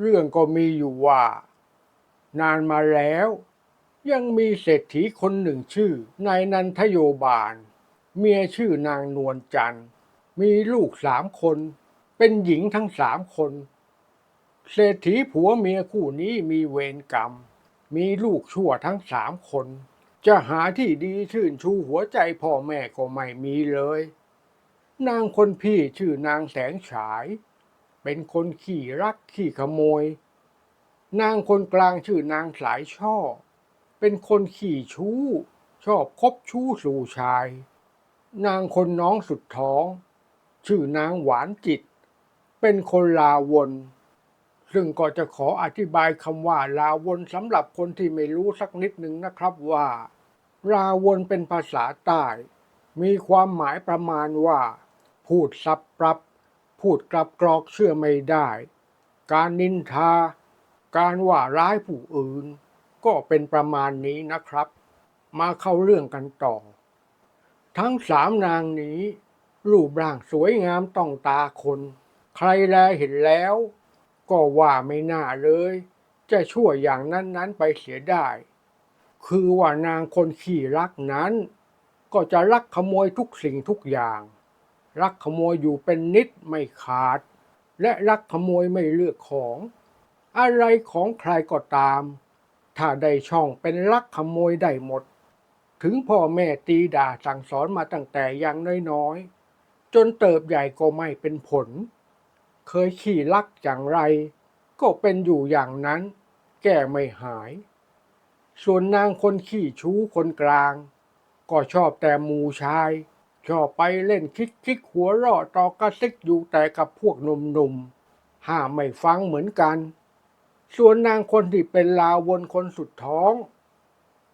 เรื่องก็มีอยู่ว่า นานมาแล้ว ยังมีเศรษฐีคนหนึ่งชื่อนายนันทโยบาล เมียชื่อนางนวลจันทร์ มีลูกสามคน เป็นหญิงทั้งสามคน เศรษฐีผัวเมียคู่นี้มีเวรกรรม มีลูกชั่วทั้งสามคน จะหาที่ดีชื่นชูหัวใจพ่อแม่ก็ไม่มีเลย นางคนพี่ชื่อนางแสงฉาย เป็นคนขี้รักขี้ขโมย นางคนกลางชื่อนางสายช่อ เป็นคนขี้ชู้ ชอบคบชู้สู่ชาย นางคนน้องสุดท้อง ชื่อนางหวานจิต เป็นคนลาวนซึ่งก็จะขออธิบายคำว่าลาวนสำหรับคนที่ไม่รู้สักนิดหนึ่งนะครับว่า ลาวนเป็นภาษาใต้ มีความหมายประมาณว่า พูดสับปรับ พูดกลับกรอกเชื่อไม่ได้ การนินทา การว่าร้ายผู้อื่น ก็เป็นประมาณนี้นะครับ มาเข้าเรื่องกันต่อ ทั้งสามนางนี้ รูปร่างสวยงามต้องตาคน ใครแลเห็นแล้ว ก็ว่าไม่น่าเลย จะชั่วอย่างนั้นๆไปเสียได้ คือว่านางคนขี้รักนั้น ก็จะรักขโมยทุกสิ่งทุกอย่าง รักขโมยอยู่เป็นนิดไม่ขาด และรักขโมยไม่เลือกของ อะไรของใครก็ตาม ถ้าได้ช่องเป็นลักขโมยได้หมด ถึงพ่อแม่ตีด่าสั่งสอนมาตั้งแต่ยังน้อยๆ จนเติบใหญ่ก็ไม่เป็นผล เคยขี่ลักอย่างไร ก็เป็นอยู่อย่างนั้น แก้ไม่หาย ส่วนนางคนขี้ชู้คนกลาง ก็ชอบแต่มูชาย ชอบไปเล่นคิกคิกหัวเราะต่อกระซิกอยู่แต่กับพวกหนุ่มๆห้ามไม่ฟังเหมือนกัน ส่วนนางคนที่เป็นลาวนคนสุดท้อง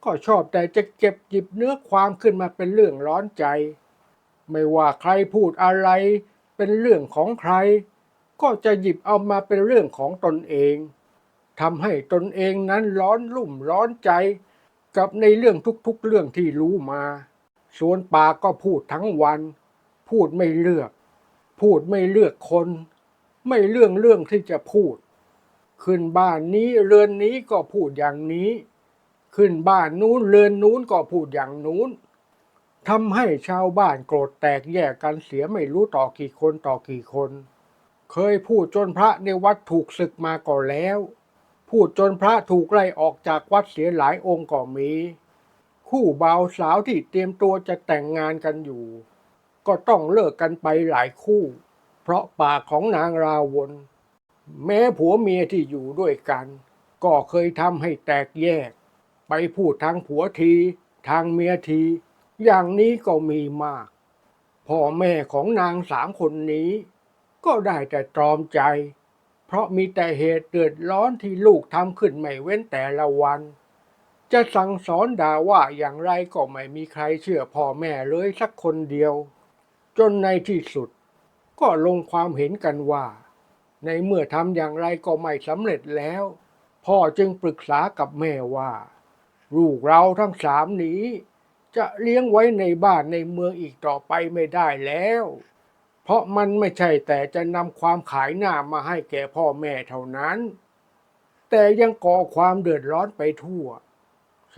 ก็ชอบแต่จะเก็บหยิบเนื้อความขึ้นมาเป็นเรื่องร้อนใจ ไม่ว่าใครพูดอะไร เป็นเรื่องของใคร ก็จะหยิบเอามาเป็นเรื่องของตนเองทำให้ตนเองนั้นร้อนลุ่มร้อนใจ กับในเรื่องทุกๆเรื่องที่รู้มา สวนปากก็พูดทั้งวัน พูดไม่เลือก พูดไม่เลือกคน ไม่เรื่องเรื่องที่จะพูด ขึ้นบ้านนี้เรือนนี้ก็พูดอย่างนี้ ขึ้นบ้านนู้นเรือนนู้นก็พูดอย่างนู้นทำให้ชาวบ้านโกรธแตกแยกกันเสียไม่รู้ต่อกี่คนต่อกี่คน เคยพูดจนพระในวัดถูกศึกมาก่อนแล้ว พูดจนพระถูกไล่ออกจากวัดเสียหลายองค์ก็มี คู่บ่าวสาวที่เตรียมตัวจะแต่งงานกันอยู่ ก็ต้องเลิกกันไปหลายคู่ เพราะปากของนางราวนแม้ผัวเมียที่อยู่ด้วยกัน ก็เคยทำให้แตกแยก ไปพูดทางผัวที ทางเมียที อย่างนี้ก็มีมาก พ่อแม่ของนางสามคนนี้ ก็ได้แต่ตรอมใจ เพราะมีแต่เหตุเดือดร้อนที่ลูกทำขึ้นไม่เว้นแต่ละวัน จะสั่งสอนด่าว่าอย่างไรก็ไม่มีใครเชื่อพ่อแม่เลยสักคนเดียว จนในที่สุด ก็ลงความเห็นกันว่า ในเมื่อทำอย่างไรก็ไม่สำเร็จแล้ว พ่อจึงปรึกษากับแม่ว่า ลูกเราทั้งสามนี้ จะเลี้ยงไว้ในบ้านในเมืองอีกต่อไปไม่ได้แล้ว เพราะมันไม่ใช่แต่จะนำความขายหน้ามาให้แก่พ่อแม่เท่านั้น แต่ยังก่อความเดือดร้อนไปทั่ว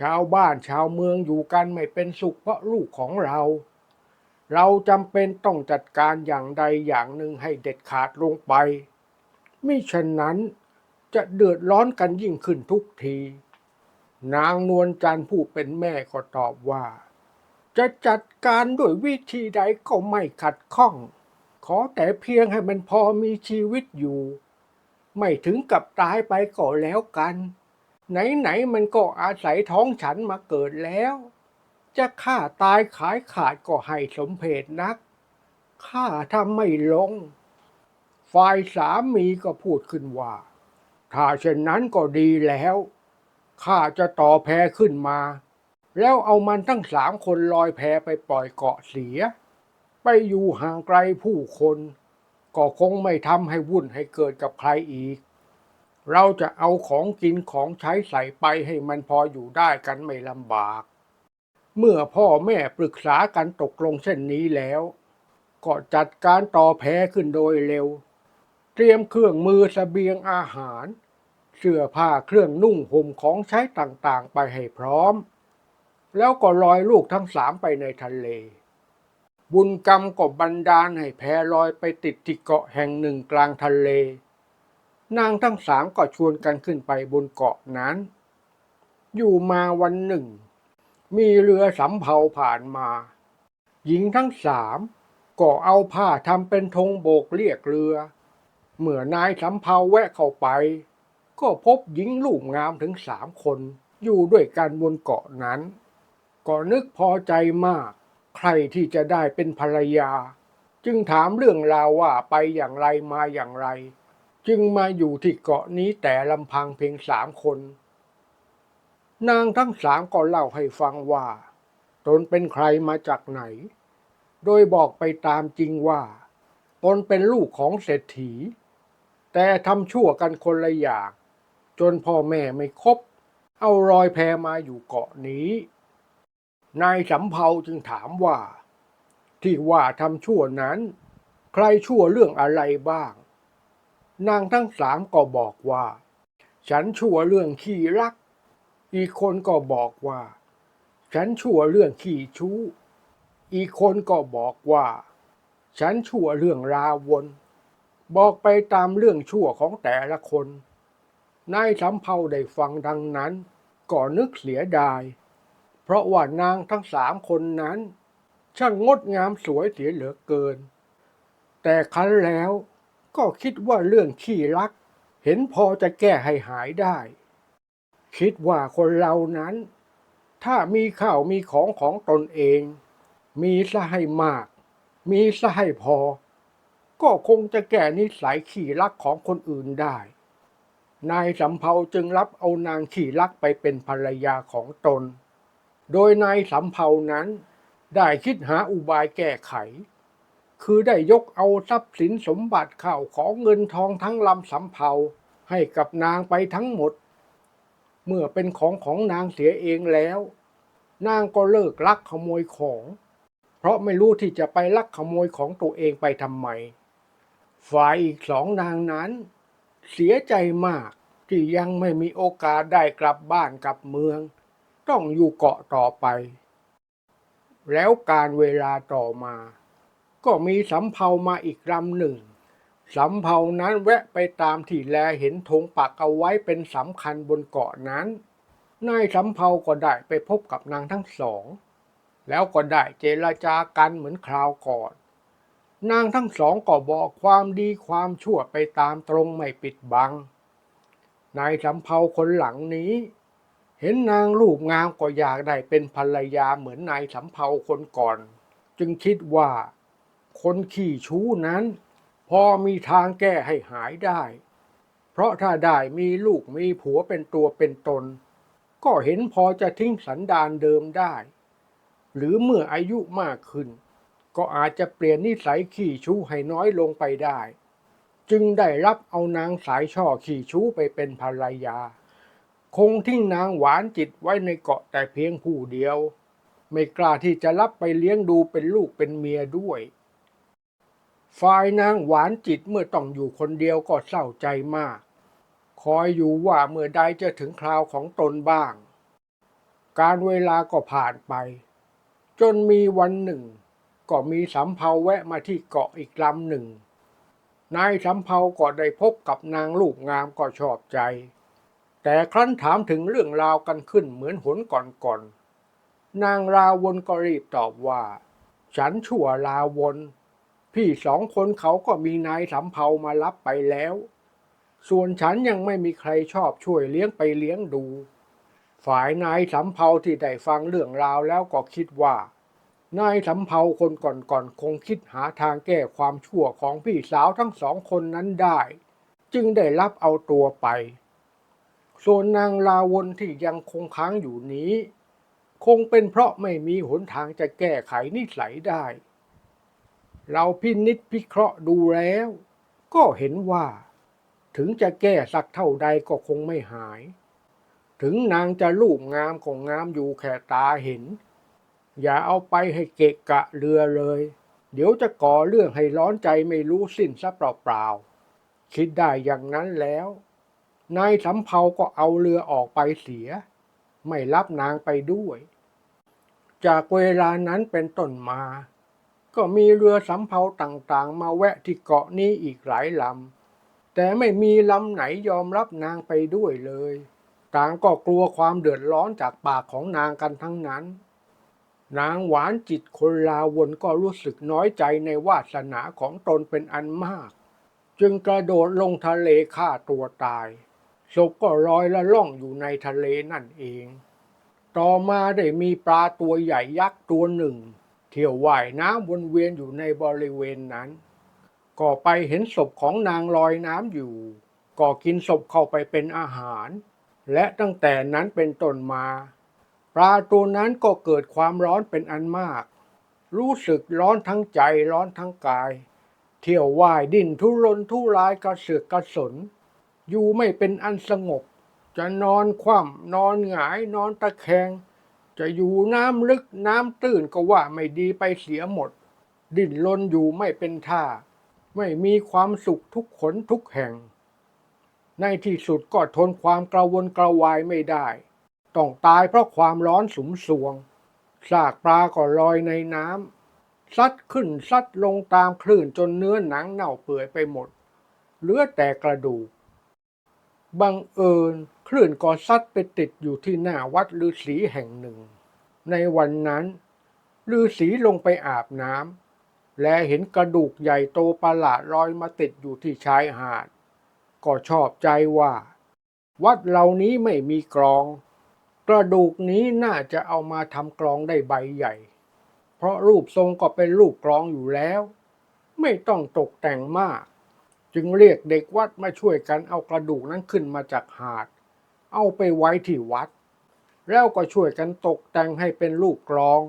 ชาวบ้านชาวเมืองอยู่กันไม่เป็นสุขเพราะลูกของเรา เราจำเป็นต้องจัดการอย่างใดอย่างหนึ่งให้เด็ดขาดลงไปมิฉะนั้นจะเดือดร้อนกันยิ่งขึ้นทุกที นางนวลจันทร์ผู้เป็นแม่ก็ตอบว่า จะจัดการด้วยวิธีใดก็ไม่ขัดข้อง ขอแต่เพียงให้มันพอมีชีวิตอยู่ ไม่ถึงกับตายไปก็แล้วกัน ไหนๆมันก็อาศัยท้องฉันมาเกิดแล้ว จะฆ่าตายขายขาดก็ให้สมเพศนักข้าทำไม่ลง ฝ่ายสามีก็พูดขึ้นว่า ถ้าเช่นนั้นก็ดีแล้วข้าจะต่อแพขึ้นมา แล้วเอามันทั้งสามคนลอยแพไปปล่อยเกาะเสีย ไปอยู่ห่างไกลผู้คน ก็คงไม่ทำให้วุ่นให้เกิดกับใครอีก เราจะเอาของกินของใช้ใส่ไปให้มันพออยู่ได้กันไม่ลำบาก เมื่อพ่อแม่ปรึกษากันตกลงเช่นนี้แล้ว ก็จัดการต่อแพขึ้นโดยเร็ว เตรียมเครื่องมือเสบียงอาหาร เสื้อผ้าเครื่องนุ่งห่มของใช้ต่างๆ ไปให้พร้อม แล้วก็ลอยลูกทั้งสามไปในทะเล บุญกรรมก็บันดาลให้แพลอยไปติดที่เกาะแห่งหนึ่งกลางทะเล นางทั้งสามก็ชวนกันขึ้นไปบนเกาะนั้น อยู่มาวันหนึ่ง มีเรือสำเภาผ่านมา หญิงทั้งสามก็เอาผ้าทำเป็นธงโบกเรียกเรือ เมื่อนายสำเภาแวะเข้าไป ก็พบหญิงลูกงามถึงสามคนอยู่ด้วยกันบนเกาะนั้น ก็นึกพอใจมาก ใครที่จะได้เป็นภรรยา จึงถามเรื่องราวว่าไปอย่างไรมาอย่างไร จึงมาอยู่ที่เกาะนี้แต่ลำพังเพียงสามคน นางทั้งสามก็เล่าให้ฟังว่า ตนเป็นใครมาจากไหน โดยบอกไปตามจริงว่าตนเป็นลูกของเศรษฐี แต่ทำชั่วกันคนละอย่าง จนพ่อแม่ไม่คบ เอารอยแพมาอยู่เกาะนี้ นายสำเภาจึงถามว่า ที่ว่าทำชั่วนั้น ใครชั่วเรื่องอะไรบ้าง นางทั้งสามก็บอกว่า ฉันชั่วเรื่องขี้รัก อีกคนก็บอกว่า ฉันชั่วเรื่องขี้ชู้ อีกคนก็บอกว่า ฉันชั่วเรื่องราวน บอกไปตามเรื่องชั่วของแต่ละคนนายสำเภาได้ฟังดังนั้นก็นึกเสียดาย เพราะว่านางทั้งสามคนนั้น ช่างงดงามสวยเสียเหลือเกิน แต่ครั้นแล้ว ก็คิดว่าเรื่องขี้รัก เห็นพอจะแก้ให้หายได้ คิดว่าคนเรานั้น ถ้ามีข้าวมีของของตนเอง มีซะให้มาก มีซะให้พอ ก็คงจะแก้นิสัยขี้รักของคนอื่นได้ นายสำเภาจึงรับเอานางขี้รักไปเป็นภรรยาของตน โดยนายสำเภานั้นได้คิดหาอุบายแก้ไข คือได้ยกเอาทรัพย์สินสมบัติข้าวของเงินทองทั้งลำสำเภาให้กับนางไปทั้งหมด เมื่อเป็นของของนางเสียเองแล้ว นางก็เลิกลักขโมยของ เพราะไม่รู้ที่จะไปลักขโมยของตัวเองไปทำไม ฝ่ายอีกสองนางนั้น เสียใจมากที่ยังไม่มีโอกาสได้กลับบ้านกลับเมือง ต้องอยู่เกาะต่อไป แล้วการเวลาต่อมา ก็มีสำเภามาอีกลำหนึ่งสำเภานั้นแวะไปตามที่แลเห็นธงปักเอาไว้เป็นสำคัญบนเกาะนั้น นายสำเภาก็ได้ไปพบกับนางทั้งสอง แล้วก็ได้เจรจากันเหมือนคราวก่อน นางทั้งสองก็บอกความดีความชั่วไปตามตรงไม่ปิดบัง นายสำเภาคนหลังนี้ เห็นนางรูปงามก็อยากได้เป็นภรรยาเหมือนนายสำเภาคนก่อน จึงคิดว่า คนขี้ชู้นั้น พอมีทางแก้ให้หายได้ เพราะถ้าได้มีลูกมีผัวเป็นตัวเป็นตน ก็เห็นพอจะทิ้งสันดานเดิมได้ หรือเมื่ออายุมากขึ้น ก็อาจจะเปลี่ยนนิสัยขี้ชู้ให้น้อยลงไปได้ จึงได้รับเอานางสายช่อขี้ชู้ไปเป็นภรรยา คงทิ้งนางหวานจิตไว้ในเกาะแต่เพียงผู้เดียวไม่กล้าที่จะรับไปเลี้ยงดูเป็นลูกเป็นเมียด้วย ฝ่ายนางหวานจิตเมื่อต้องอยู่คนเดียวก็เศร้าใจมาก คอยอยู่ว่าเมื่อใดจะถึงคราวของตนบ้าง การเวลาก็ผ่านไป จนมีวันหนึ่ง ก็มีสำเภาแวะมาที่เกาะอีกลำหนึ่ง นายสำเภาก็ได้พบกับนางลูกงามก็ชอบใจ แต่ครั้นถามถึงเรื่องราวกันขึ้นเหมือนหนก่อนๆนางราวนก็รีบตอบว่า ฉันชั่วราวน พี่สองคนเขาก็มีนายสำเภามารับไปแล้ว ส่วนฉันยังไม่มีใครชอบช่วยเลี้ยงไปเลี้ยงดู ฝ่ายนายสำเภาที่ได้ฟังเรื่องราวแล้วก็คิดว่า นายสำเภาคนก่อนๆคงคิดหาทางแก้ความชั่วของพี่สาวทั้งสองคนนั้นได้ จึงได้รับเอาตัวไป ส่วนนางลาวนที่ยังคงค้างอยู่นี้ คงเป็นเพราะไม่มีหนทางจะแก้ไขนิสัยได้ เราพินิจพิเคราะห์ดูแล้ว ก็เห็นว่า ถึงจะแก้สักเท่าใดก็คงไม่หาย ถึงนางจะรูปงามก็งงามอยู่แค่ตาเห็น อย่าเอาไปให้เกะกะเรือเลย เดี๋ยวจะก่อเรื่องให้ร้อนใจไม่รู้สิ้นซะเปล่าๆคิดได้อย่างนั้นแล้วนายสำเภาก็เอาเรือออกไปเสีย ไม่รับนางไปด้วย จากเวลานั้นเป็นต้นมา ก็มีเรือสำเภาต่างๆ มาแวะที่เกาะนี้อีกหลายลำ แต่ไม่มีลำไหนยอมรับนางไปด้วยเลย ต่างก็กลัวความเดือดร้อนจากปากของนางกันทั้งนั้น นางหวานจิตคนลาวนก็รู้สึกน้อยใจในวาสนาของตนเป็นอันมาก จึงกระโดดลงทะเลฆ่าตัวตายศพก็ลอยละล่องอยู่ในทะเลนั่นเอง ต่อมาได้มีปลาตัวใหญ่ยักษ์ตัวหนึ่ง เที่ยวว่ายน้ำวนเวียนอยู่ในบริเวณนั้น ก็ไปเห็นศพของนางลอยน้ำอยู่ ก็กินศพเข้าไปเป็นอาหาร และตั้งแต่นั้นเป็นต้นมา ปลาตัวนั้นก็เกิดความร้อนเป็นอันมาก รู้สึกร้อนทั้งใจร้อนทั้งกาย เที่ยวว่ายดิ้นทุรนทุรายกระเสือกกระสน อยู่ไม่เป็นอันสงบ จะนอนคว่ำนอนหงายนอนตะแคง จะอยู่น้ำลึกน้ำตื้นก็ว่าไม่ดีไปเสียหมด ดิ้นรนอยู่ไม่เป็นท่า ไม่มีความสุขทุกขนทุกแห่ง ในที่สุดก็ทนความกระวนกระวายไม่ได้ ต้องตายเพราะความร้อนสุมสวงซากปลาก็ลอยในน้ำซัดขึ้นซัดลงตามคลื่นจนเนื้อหนังเน่าเปื่อยไปหมด เหลือแต่กระดูกบังเอิญ คลื่นก็ซัดไปติดอยู่ที่หน้าวัดฤาษีแห่งหนึ่ง ในวันนั้นฤาษีลงไปอาบน้ำและเห็นกระดูกใหญ่โตประหลาดลอยมาติดอยู่ที่ชายหาด ก็ชอบใจว่า วัดเหล่านี้ไม่มีกรอง กระดูกนี้น่าจะเอามาทำกรองได้ใบใหญ่ เพราะรูปทรงก็เป็นรูปกรองอยู่แล้ว ไม่ต้องตกแต่งมาก จึงเรียกเด็กวัดมาช่วยกันเอากระดูกนั้นขึ้นมาจากหาด เอาไปไว้ที่วัด แล้วก็ช่วยกันตกแต่งให้เป็นรูปกรอง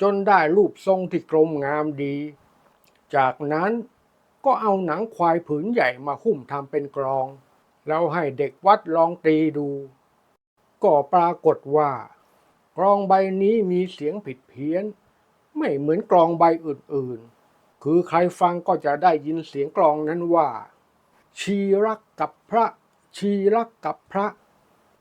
จนได้รูปทรงที่กลมงามดี จากนั้นก็เอาหนังควายผืนใหญ่มาหุ้มทำเป็นกรอง แล้วให้เด็กวัดลองตีดู ก็ปรากฏว่ากรองใบนี้มีเสียงผิดเพี้ยน ไม่เหมือนกรองใบอื่นๆ คือใครฟังก็จะได้ยินเสียงกรองนั้นว่า ชีรักกับพระ ชีรักกับพระ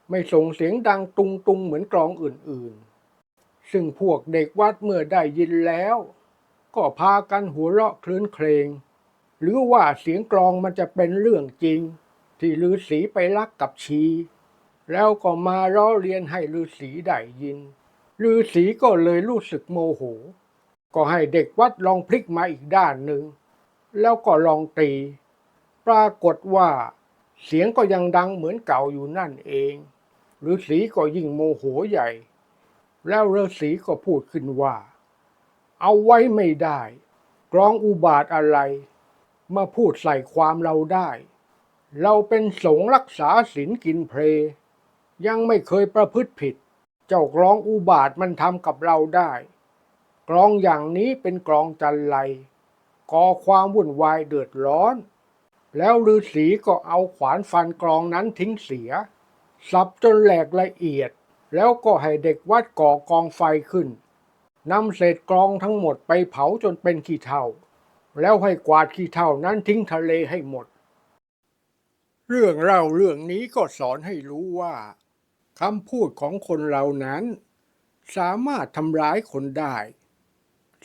ไม่ส่งเสียงดังตุงตุงเหมือนกรองอื่นๆ ซึ่งพวกเด็กวัดเมื่อได้ยินแล้ว ก็พากันหัวเราะคลื้นเครง หรือว่าเสียงกลองมันจะเป็นเรื่องจริง ที่ฤาษีไปรักกับชี แล้วก็มาล้อเลียนให้ฤาษีได้ยินฤาษีก็เลยรู้สึกโมโห ก็ให้เด็กวัดลองพลิกมาอีกด้านหนึ่ง แล้วก็ลองตี ปรากฏว่า เสียงก็ยังดังเหมือนเก่าอยู่นั่นเอง ฤาษีก็ยิ่งโมโหใหญ่ แล้วฤาษีก็พูดขึ้นว่า เอาไว้ไม่ได้กรองอุบาทอะไร มาพูดใส่ความเราได้ เราเป็นสงฆ์รักษาศีลกินเพล ยังไม่เคยประพฤติผิด เจ้ากรองอุบาทมันทำกับเราได้ กรองอย่างนี้เป็นกรองจันไรก่อความวุ่นวายเดือดร้อน แล้วฤาษีก็เอาขวานฟันกรองนั้นทิ้งเสีย สับจนแหลกละเอียด แล้วก็ให้เด็กวัดก่อกองไฟขึ้นนำเศษกรองทั้งหมดไปเผาจนเป็นขี้เถ้า แล้วให้กวาดขี้เถ้านั้นทิ้งทะเลให้หมด เรื่องเล่าเรื่องนี้ก็สอนให้รู้ว่าคำพูดของคนเรานั้น สามารถทำร้ายคนได้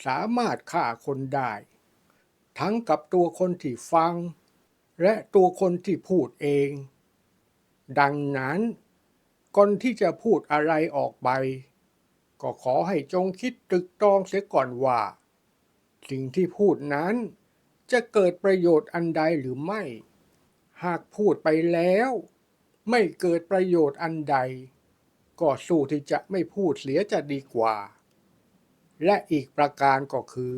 สามารถฆ่าคนได้ ทั้งกับตัวคนที่ฟัง และตัวคนที่พูดเอง ดังนั้นก่อนที่จะพูดอะไรออกไป ก็ขอให้จงคิดตรึกตรองเสียก่อนว่า สิ่งที่พูดนั้น จะเกิดประโยชน์อันใดหรือไม่ หากพูดไปแล้ว ไม่เกิดประโยชน์อันใด ก็สู้ที่จะไม่พูดเสียจะดีกว่า และอีกประการก็คือ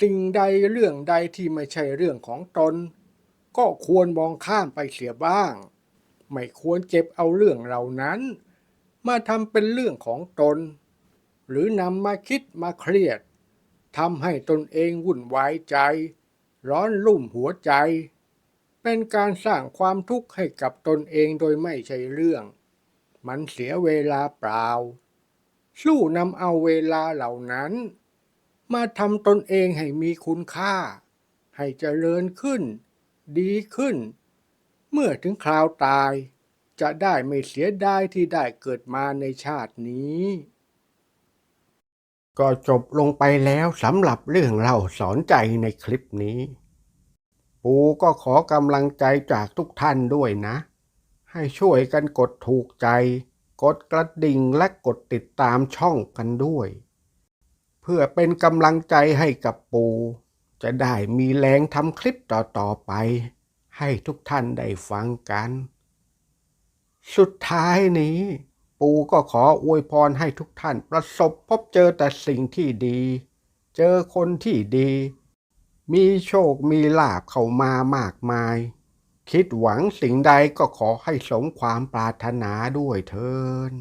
สิ่งใดเรื่องใดที่ไม่ใช่เรื่องของตน ก็ควรมองข้ามไปเสียบ้าง ไม่ควรเก็บเอาเรื่องเหล่านั้น มาทำเป็นเรื่องของตน หรือนำมาคิดมาเครียดทำให้ตนเองวุ่นวายใจ ร้อนลุ่มหัวใจ เป็นการสร้างความทุกข์ให้กับตนเองโดยไม่ใช่เรื่อง มันเสียเวลาเปล่า สู้นำเอาเวลาเหล่านั้น มาทำตนเองให้มีคุณค่า ให้เจริญขึ้น ดีขึ้น เมื่อถึงคราวตาย จะได้ไม่เสียดายที่ได้เกิดมาในชาตินี้ ก็จบลงไปแล้วสำหรับเรื่องเล่าสอนใจในคลิปนี้ ปูก็ขอกำลังใจจากทุกท่านด้วยนะ ให้ช่วยกันกดถูกใจ กดกระดิ่งและกดติดตามช่องกันด้วย เพื่อเป็นกำลังใจให้กับปู จะได้มีแรงทำคลิปต่อๆไป ให้ทุกท่านได้ฟังกัน สุดท้ายนี้ ปู่ก็ขออวยพรให้ทุกท่านประสบพบเจอแต่สิ่งที่ดี เจอคนที่ดี มีโชคมีลาภเข้ามามากมาย คิดหวังสิ่งใดก็ขอให้สมความปรารถนาด้วยเถิน